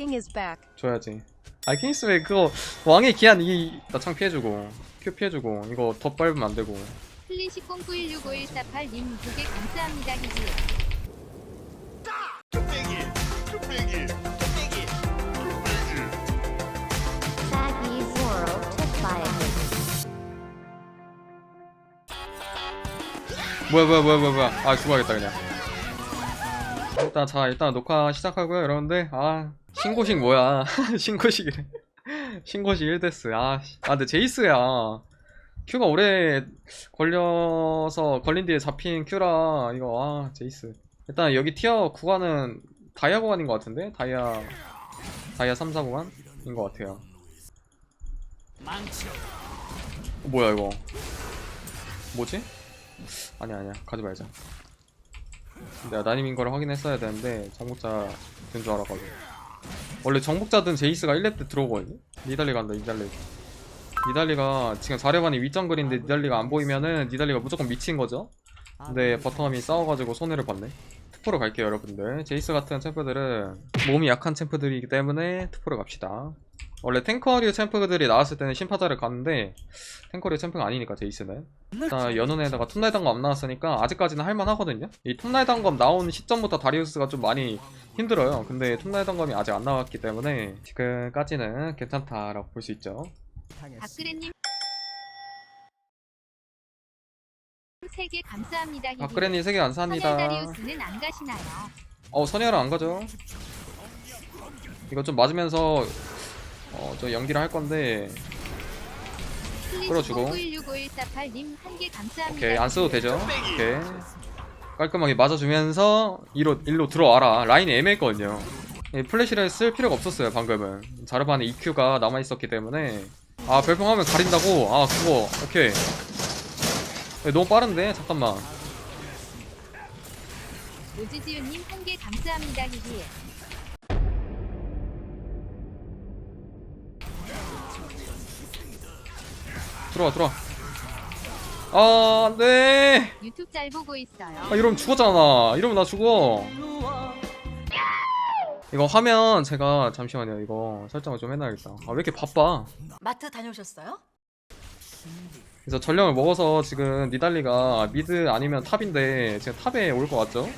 King is back. 줘야지. 아 킹스웨이 그거 왕의 기한 이 나창 피해주고 큐 피해주고 이거 더 밟으면 안 되고. 플리시 09165148님 두개 감사합니다. 뭐야 뭐야 뭐야 뭐야 뭐야. 아 죽어야겠다 그냥 일단 자 일단 녹화 시작하고요 여러분들. 아 신고식 뭐야? 신고식이래 신고식 1데스. 아, 씨. 아 근데 제이스야. 큐가 오래 걸려서 걸린 뒤에 잡힌 큐라 이거. 아 제이스. 일단 여기 티어 구간은 다이아 구간인 것 같은데? 다이아 다이아 3, 4 구간인 것 같아요. 어, 뭐야 이거? 뭐지? 아니야 아니야. 가지 말자 내가 난임인 거를 확인했어야 되는데 정복자 된 줄 알아가지고. 원래 정복자든 제이스가 1렙 때 들어오거든요? 니달리 간다 니달리. 니달리가 지금 4렙안이 윗정글인데 니달리가 안 보이면은 니달리가 무조건 미친 거죠? 근데 버텀이 싸워가지고 손해를 봤네. 투포로 갈게요 여러분들. 제이스 같은 챔프들은 몸이 약한 챔프들이기 때문에 투포로 갑시다 원래 탱커류 챔프들이 나왔을 때는 심파자를 갔는데 탱커류 챔프가 아니니까 제이스는 자, 연운에다가 톱날 단검 안 나왔으니까 아직까지는 할만하거든요. 이 톱날 단검 나온 시점부터 다리우스가 좀 많이 힘들어요. 근데 톱날 단검이 아직 안 나왔기 때문에 지금까지는 괜찮다라고 볼 수 있죠. 박그래님 세개 감사합니다. 히히. 박그래님 세개 감사합니다. 다리우스는 안 가시나요? 어, 선열은 안 가죠. 이거 좀 맞으면서 어, 저 연기를 할 건데 끌어주고. 09165148님 한 개 감사합니다. 오케이 안 써도 되죠. 오케이 깔끔하게 맞아주면서 일로 일로 들어와라. 라인이 애매했거든요. 이 플래시를 쓸 필요가 없었어요 방금은. 자르반의 EQ가 남아 있었기 때문에 아 별풍하면 가린다고. 아 그거 오케이. 야, 너무 빠른데 잠깐만. 오지지우님 한 개 감사합니다. 히히. 들어와 들어와. 아 안돼. 유튜브 잘 보고 있어요. 아 이러면 죽었잖아. 이러면 나 죽어. 이거 화면 제가 잠시만요. 이거 설정을 좀 해놔야겠다. 아 왜 이렇게 바빠? 마트 다녀오셨어요? 그래서 전령을 먹어서 지금 니달리가 미드 아니면 탑인데 지금 탑에 올 것 같죠?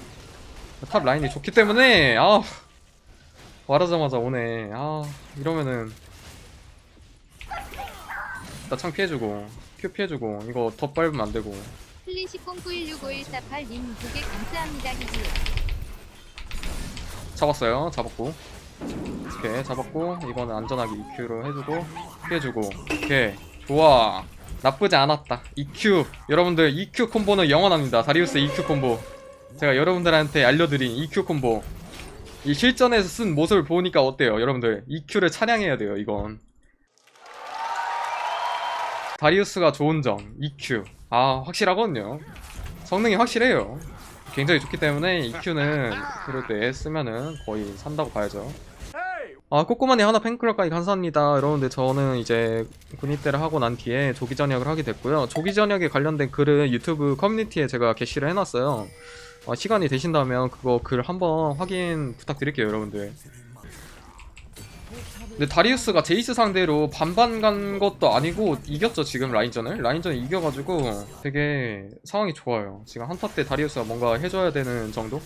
탑 라인이 좋기 때문에 아 말하자마자 오네 아 이러면은 나 창 피해주고 큐 피해주고 이거 더 밟으면 안되고. 플리시 09165148님 두개 감사합니다. 히히. 잡았어요. 잡았고. 오케이 잡았고. 이거는 안전하게 EQ로 해주고 피해주고. 오케이 좋아. 나쁘지 않았다. EQ 여러분들 EQ 콤보는 영원합니다. 다리우스 EQ 콤보. 제가 여러분들한테 알려드린 EQ 콤보. 이 실전에서 쓴 모습을 보니까 어때요? 여러분들 EQ를 찬양해야 돼요 이건 다리우스가 좋은 점 EQ 아 확실하거든요 성능이 확실해요 굉장히 좋기 때문에 EQ는 이럴 때 쓰면은 거의 산다고 봐야죠. 아, 꼬꼬마님 하나 팬클럽까지 감사합니다. 여러분들 저는 이제 군입대를 하고 난 뒤에 조기 전역을 하게 됐고요. 조기 전역에 관련된 글은 유튜브 커뮤니티에 제가 게시를 해놨어요. 어, 시간이 되신다면 그거 글 한번 확인 부탁드릴게요, 여러분들. 근데 다리우스가 제이스 상대로 반반 간 것도 아니고 이겼죠 지금 라인전을? 라인전을 이겨가지고 되게 상황이 좋아요. 지금 한타 때 다리우스가 뭔가 해줘야 되는 정도?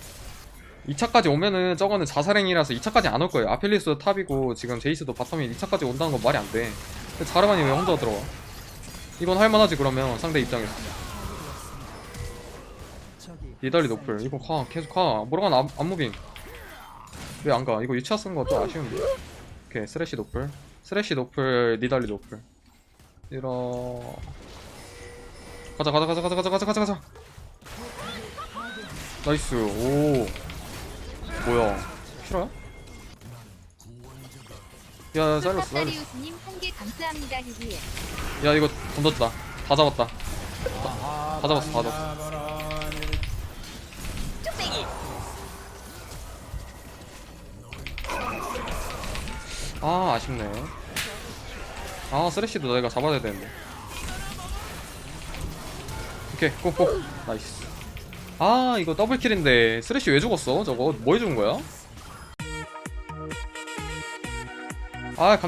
2차까지 오면은 저거는 자살행이라서 2차까지 안 올 거예요. 아펠리스도 탑이고 지금 제이스도 바텀이 2차까지 온다는 건 말이 안돼. 자르반이 왜 혼자 들어와? 이건 할만하지 그러면 상대 입장에서. 니달리 노플. 이거 가 계속 가. 뭐라고 안, 안 무빙. 왜 안 가? 이거 2차 쓴 거 좀 아쉬운데 오케이 쓰레쉬 노플. 쓰레쉬 노플 니달리 노플. 이러. 가자 가자 가자 가자 가자 가자 가자. 가자 나이스 오. 뭐야? 싫어요? 야한개 감사합니다. 히히. 야 이거 던졌다. 다 잡았다 다, 다 잡았어 다 잡았어 아 아쉽네. 아 쓰레쉬도 내가 잡아야 되는데. 오케이 꼭꼭 나이스. 아 이거 더블킬인데 쓰레쉬 왜 죽었어? 저거 뭐 해준 거야? 아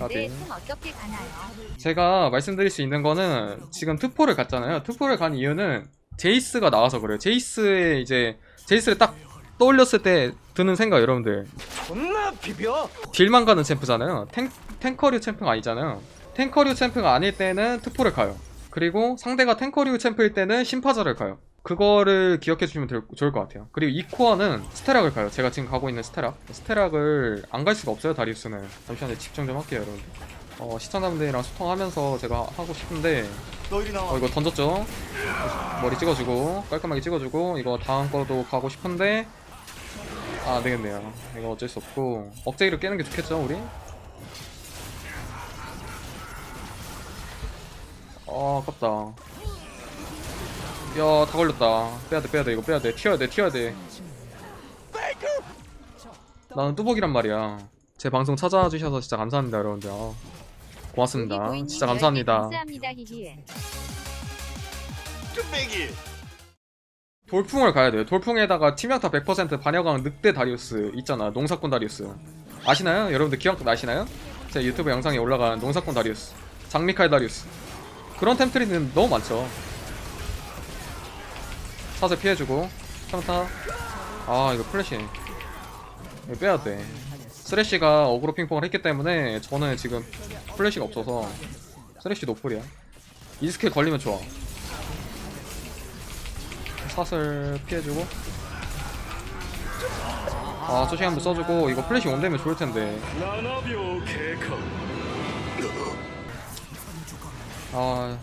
가비. 템 어떻게 가나요? 제가 말씀드릴 수 있는 거는 지금 투포를 갔잖아요. 투포를 간 이유는 제이스가 나와서 그래요. 제이스의 이제 제이스를 딱 떠올렸을 때 드는 생각 여러분들. 존나 비벼. 딜만 가는 챔프잖아요. 탱, 탱커류 챔프가 아니잖아요. 탱커류 챔프가 아닐 때는 투포를 가요. 그리고 상대가 탱커류 챔프일 때는 심파자를 가요. 그거를 기억해 주시면 될- 좋을 것 같아요. 그리고 이 코어는 스테락을 가요. 제가 지금 가고 있는 스테락. 스테락을 안 갈 수가 없어요 다리우스는. 잠시만요 집중 좀 할게요 여러분 어, 시청자분들이랑 소통하면서 제가 하고 싶은데. 어 이거 던졌죠? 머리 찍어주고 깔끔하게 찍어주고 이거 다음 거도 가고 싶은데 아 안되겠네요. 이거 어쩔 수 없고. 억제기로 깨는 게 좋겠죠 우리? 아 아깝다. 야다 걸렸다. 빼야돼 빼야돼 이거 빼야돼. 튀어야돼 튀어야돼. 나는 뚜벅이란 말이야. 제 방송 찾아와 주셔서 진짜 감사합니다 여러분들. 아, 고맙습니다. 진짜 10개 감사합니다. 감사합니다 히히. 뚝배기. 돌풍을 가야 돼요. 돌풍에다가 팀명타 100% 반여강 늑대 다리우스 있잖아. 농사꾼 다리우스. 아시나요? 여러분들 기억 나시나요? 제 유튜브 영상에 올라간 농사꾼 다리우스. 장미칼 다리우스. 그런 템트리는 너무 많죠. 사슬 피해주고 평타. 아 이거 플래시. 이거 빼야 돼. 쓰레쉬가 어그로 핑퐁을 했기 때문에 저는 지금 플래시가 없어서 쓰레쉬 노플이야. 이 스킬 걸리면 좋아. 사슬 피해주고. 아 소식 한번 써주고 이거 플래시 온되면 좋을 텐데. 아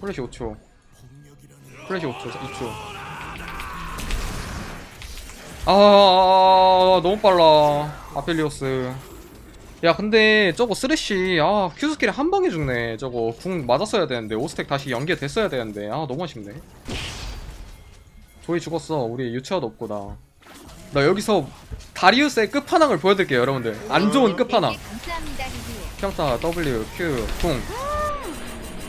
플래시 5초. 플래시 5초 2초. 아 너무 빨라. 아펠리오스 야 근데 저거 쓰레쉬 아 큐스킬에 한 방에 죽네. 저거 궁 맞았어야 되는데 오스텍 다시 연계됐어야 되는데 아 너무 아쉽네. 조이 죽었어. 우리 유치아도 없고 나. 나 여기서 다리우스의 끝판왕을 보여드릴게요 여러분들. 안 좋은 끝판왕. 10개 감사합니다 히히. 평타 W Q 궁.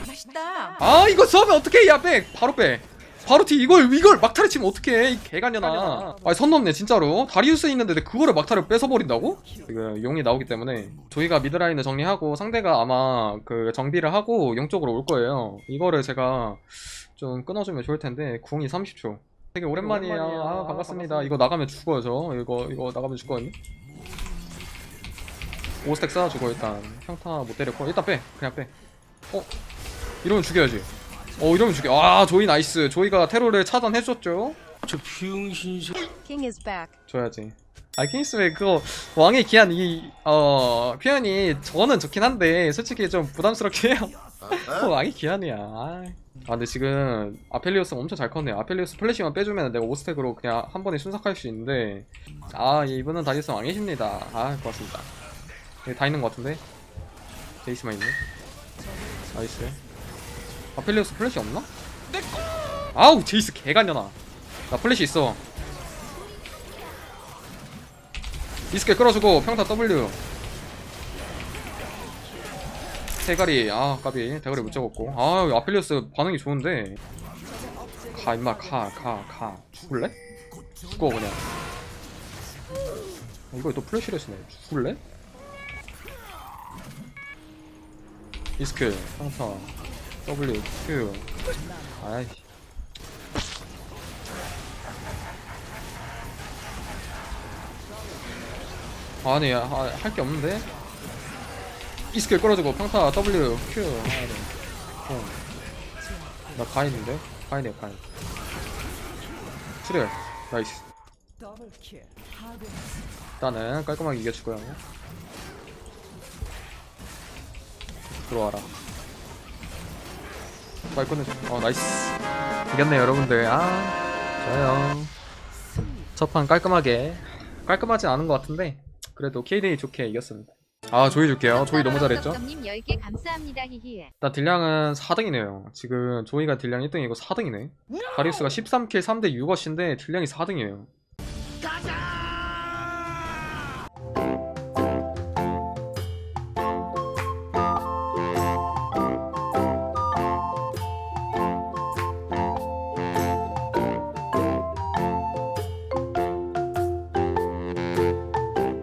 맛있다. 아 이거 써면 어떡해 야빼 바로 빼 바로 T 이걸 이걸 막타를 치면 어떡해 이 개간년아. 아니 선 넘네 진짜로. 다리우스 있는데 그거를 막타를 뺏어버린다고? 지금 용이 나오기 때문에. 저희가 미드라인을 정리하고 상대가 아마 그 정비를 하고 용 쪽으로 올 거예요. 이거를 제가 좀 끊어주면 좋을 텐데 궁이 30초. 되게 오랜만이에요 아 반갑습니다. 이거 나가면 죽어요 저. 이거 이거 나가면 죽거든요? 오스텍 쌓아주고 일단. 평타 못 때렸고. 일단 빼. 그냥 빼. 어? 이러면 죽여야지 어 이러면 죽여. 아 조이 나이스. 조이가 테러를 차단해줬죠. 저 병신 새. King is back. 줘야지. 아 킹스웨이 그거 왕의 기한 이 어 표현이 저는 좋긴 한데 솔직히 좀 부담스럽게 해요. 그거 왕의 기한이야. 아 아, 근데 지금 아펠리오스 엄청 잘 컸네요. 아펠리오스 플래시만 빼주면 내가 오스텍으로 그냥 한 번에 순삭할 수 있는데 아 이분은 다리스 왕이십니다. 아 고맙습니다. 여기 다 있는 것 같은데? 제이스만 있네? 나이스 아펠리오스 플래시 없나? 아우 제이스 개간년아 나 플래시 있어. 이스케 끌어주고 평타 W. 대가리. 아 까비. 대가리 못 잡았고. 아 아펠리오스 반응이 좋은데. 가 임마. 가 가 가. 죽을래? 죽어 그냥. 어, 이거 또 플래시를 쓰네. 죽을래? 이스케 평타 W Q. 아이 아니 아, 할게 없는데? 이 스킬 끌어주고 평타 W Q. 하야 돼. 어. 나 가인인데? 가인이야 가인 출혈 나이스. 일단은 깔끔하게 이겨줄 거야. 들어와라 빨리 끝내줘 어 나이스. 이겼네 여러분들. 아 좋아요. 첫 판 깔끔하게. 깔끔하진 않은 것 같은데 그래도 KD 좋게 이겼습니다. 아 조이 줄게요. 조이 너무 잘했죠? 님 10개 감사합니다. 히히. 나 딜량은 4등이네요. 지금 조이가 딜량 1등이고 4등이네. 다리우스가 13킬 3대 6어시인데 딜량이 4등이에요